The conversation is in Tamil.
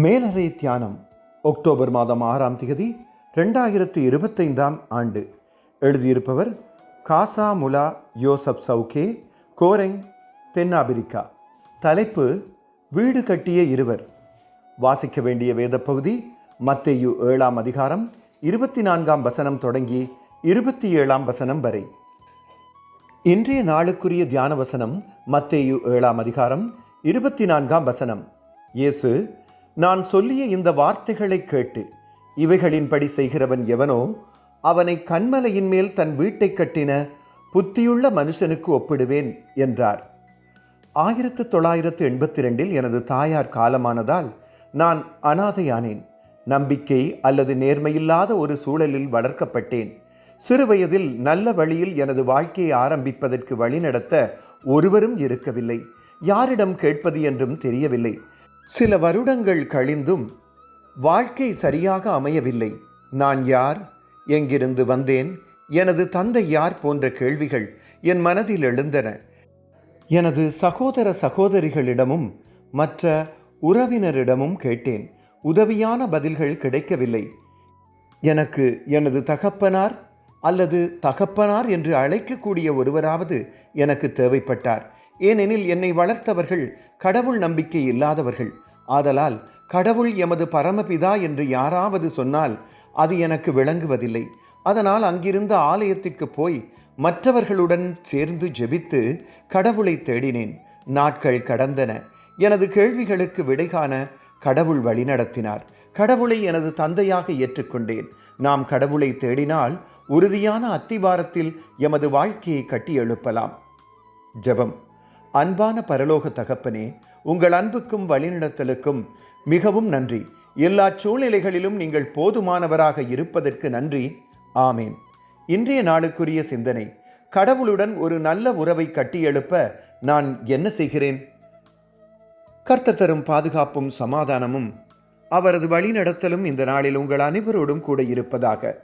மேலறை தியானம் அக்டோபர் மாதம் ஆறாம் திகதி ரெண்டாயிரத்து இருபத்தைந்தாம் ஆண்டு. எழுதியிருப்பவர் காசா முலா யோசப் சவுகே கோரெங் தென்னாபிரிக்கா தலைப்பு வீடு கட்டிய இருவர். வாசிக்க வேண்டிய வேத பகுதி மத்தேயு ஏழாம் அதிகாரம் இருபத்தி நான்காம் வசனம் தொடங்கி இருபத்தி ஏழாம் வசனம் வரை. இன்றைய நாளுக்குரிய தியான வசனம் மத்தேயு ஏழாம் அதிகாரம் இருபத்தி நான்காம் வசனம். இயேசு நான் சொல்லிய இந்த வார்த்தைகளை கேட்டு இவைகளின்படி செய்கிறவன் எவனோ அவனை கண்மலையின் மேல் தன் வீட்டை கட்டின புத்தியுள்ள மனுஷனுக்கு ஒப்பிடுவேன் என்றார். ஆயிரத்து தொள்ளாயிரத்து எண்பத்தி ரெண்டில் எனது தாயார் காலமானதால் நான் அனாதையானேன். நம்பிக்கை அல்லது நேர்மையில்லாத ஒரு சூழலில் வளர்க்கப்பட்டேன். சிறுவயதில் நல்ல வழியில் எனது வாழ்க்கையை ஆரம்பிப்பதற்கு வழிநடத்த ஒருவரும் இருக்கவில்லை. யாரிடம் கேட்பது என்றும் தெரியவில்லை. சில வருடங்கள் கழிந்தும் வாழ்க்கை சரியாக அமையவில்லை. நான் யார்? எங்கிருந்து வந்தேன்? எனது தந்தை யார்? போன்ற கேள்விகள் என் மனதில் எழுந்தன. எனது சகோதர சகோதரிகளிடமும் மற்ற உறவினரிடமும் கேட்டேன். உதவியான பதில்கள் கிடைக்கவில்லை. எனக்கு எனது தகப்பனார் அல்லது தகப்பனார் என்று அழைக்கக்கூடிய ஒருவராவது எனக்கு தேவைப்பட்டார். ஏனெனில் என்னை வளர்த்தவர்கள் கடவுள் நம்பிக்கை இல்லாதவர்கள். ஆதலால் கடவுள் எமது பரமபிதா என்று யாராவது சொன்னால் அது எனக்கு விளங்குவதில்லை. அதனால் அங்கிருந்த ஆலயத்திற்கு போய் மற்றவர்களுடன் சேர்ந்து ஜெபித்து கடவுளை தேடினேன். நாட்கள் கடந்தன. எனது கேள்விகளுக்கு விடை காண கடவுள் வழிநடத்தினார் கடவுளை எனது தந்தையாக ஏற்றுக்கொண்டேன். நாம் கடவுளை தேடினால் உறுதியான அத்திவாரத்தில் எமது வாழ்க்கையை கட்டி எழுப்பலாம். ஜெபம். அன்பான பரலோக தகப்பனே உங்கள் அன்புக்கும் வழிநடத்தலுக்கும் மிகவும் நன்றி. எல்லா சூழ்நிலைகளிலும் நீங்கள் போதுமானவராக இருப்பதற்கு நன்றி. ஆமேன். இன்றைய நாளுக்குரிய சிந்தனை கடவுளுடன் ஒரு நல்ல உறவை கட்டியெழுப்ப நான் என்ன செய்கிறேன்? கர்த்தர் தரும் பாதுகாப்பும் சமாதானமும் அவரது வழிநடத்தலும் இந்த நாளில் உங்கள் அனைவரோடும் கூட இருப்பதாக.